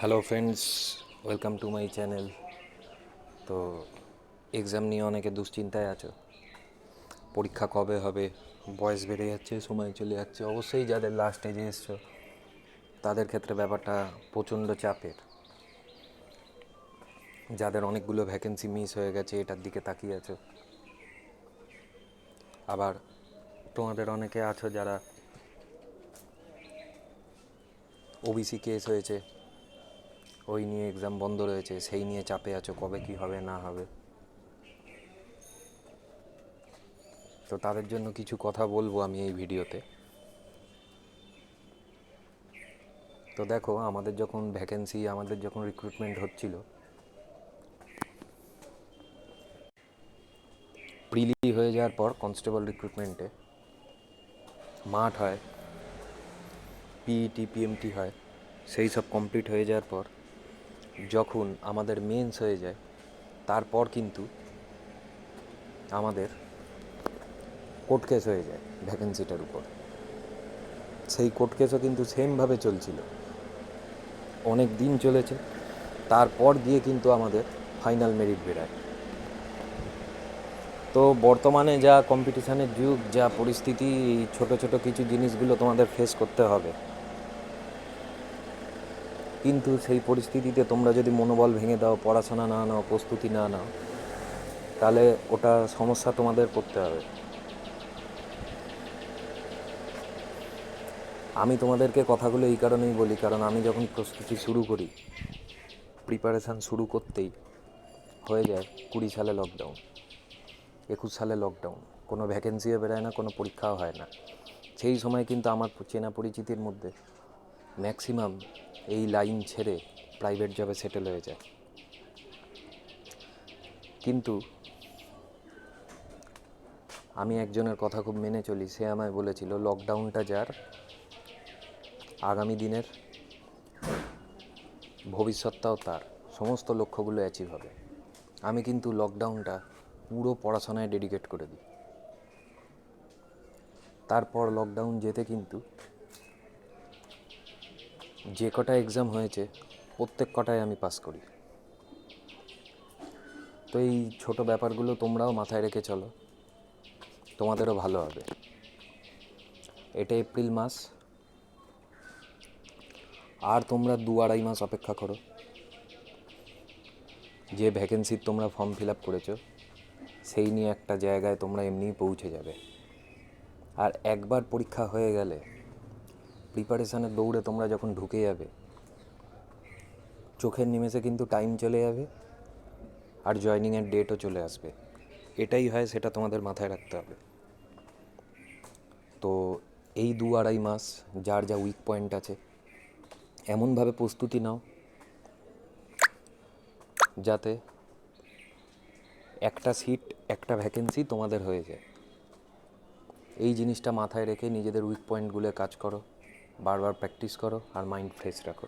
Hello friends welcome to my channel তো exam নিয়ে অনেকে দুশ্চিন্তায় আছো। পরীক্ষা কবে হবে? বয়স বেড়ে যাচ্ছে, সময় চলে যাচ্ছে। অবশ্যই যাদের লাস্ট স্টেজে এসছো, তাদের ক্ষেত্রে ব্যাপারটা প্রচণ্ড চাপের। যাদের অনেকগুলো ভ্যাকেন্সি মিস হয়ে গেছে, এটার দিকে তাকিয়ে আছো। আবার তোমাদের অনেকে আছো যারা ওবিসি কেস হয়েছে ওই নিয়ে এক্সাম বন্ধ রয়েছে, সেই নিয়ে চাপে আছো, কবে কি হবে, না হবে? তো তাদের জন্য কিছু কথা বলব আমি এই ভিডিওতে। তো দেখো, আমাদের যখন ভ্যাকেন্সি আমাদের যখন রিক্রুটমেন্ট হচ্ছিল, প্রিলি হয়ে যাওয়ার পর কনস্টেবল রিক্রুটমেন্টে মাঠ হয় পিইটি পিএমটি হয়, সেই সব কমপ্লিট হয়ে যাওয়ার পর যখন আমাদের মেন্স হয়ে যায়, তারপর কিন্তু আমাদের কোর্ট কেস হয়ে যায় ভ্যাকেন্সিটার উপর। সেই কোর্ট কেসও কিন্তু সেমভাবে চলছিল। অনেক দিন চলেছে, তারপর গিয়ে কিন্তু আমাদের ফাইনাল মেরিট বেরায়। তো বর্তমানে যা কম্পিটিশানের যুগ, যা পরিস্থিতি ছোট ছোট কিছু জিনিসগুলো তোমাদের ফেস করতে হবে। কিন্তু সেই পরিস্থিতিতে তোমরা যদি মনোবল ভেঙে দাও, পড়াশোনা না নাও, প্রস্তুতি না নাও, তাহলে ওটা সমস্যা তোমাদের পড়তে হবে। আমি তোমাদেরকে কথাগুলো এই কারণেই বলি, কারণ আমি যখন প্রস্তুতি শুরু করি প্রিপারেশান শুরু করতেই হয়ে যায় কুড়ি সালে লকডাউন একুশ সালে লকডাউন কোনো ভ্যাকেন্সিও বেরোয় না, কোনো পরীক্ষাও হয় না। সেই সময় কিন্তু আমার চেনা পরিচিতির মধ্যে ম্যাক্সিমাম এই লাইন ছেড়ে প্রাইভেট জবে সেটেল হয়ে যায়। কিন্তু আমি একজনের কথা খুব মেনে চলি, সে আমায় বলেছিল, লকডাউনটা যার, আগামী দিনের ভবিষ্যৎটাও তার, সমস্ত লক্ষ্যগুলো অ্যাচিভ হবে। আমি কিন্তু লকডাউনটা পুরো পড়াশোনায় ডেডিকেট করে দিই। তারপর লকডাউন যেতে কিন্তু যে কটা এক্সাম হয়েছে, প্রত্যেক কটায় আমি পাস করি। তো এই ছোট ব্যাপারগুলো তোমরাও মাথায় রেখে চলো। তোমাদেরও ভালো হবে। এটা এপ্রিল মাস। আর তোমরা দু আড়াই মাস অপেক্ষা করো। যে ভ্যাকেন্সির তোমরা ফর্ম ফিল আপ করেছ, সেই নিয়ে একটা জায়গায় তোমরা এমনিই পৌঁছে যাবে। আর একবার পরীক্ষা হয়ে গেলে প্রিপারেশানের দৌড়ে তোমরা যখন ঢুকে যাবে, চোখের নিমেষে কিন্তু টাইম চলে যাবে আর জয়নিংয়ের ডেটও চলে আসবে। এটাই হয়, সেটা তোমাদের মাথায় রাখতে হবে। তো এই দু আড়াই মাস যার যা উইক পয়েন্ট আছে, এমনভাবে প্রস্তুতি নাও যাতে একটা সিট একটা ভ্যাকেন্সি তোমাদের হয়ে যায়। এই জিনিসটা মাথায় রেখে নিজেদের উইক পয়েন্টগুলো কাজ করো। বারবার প্র্যাকটিস করো আর মাইন্ড ফ্রেশ রাখো।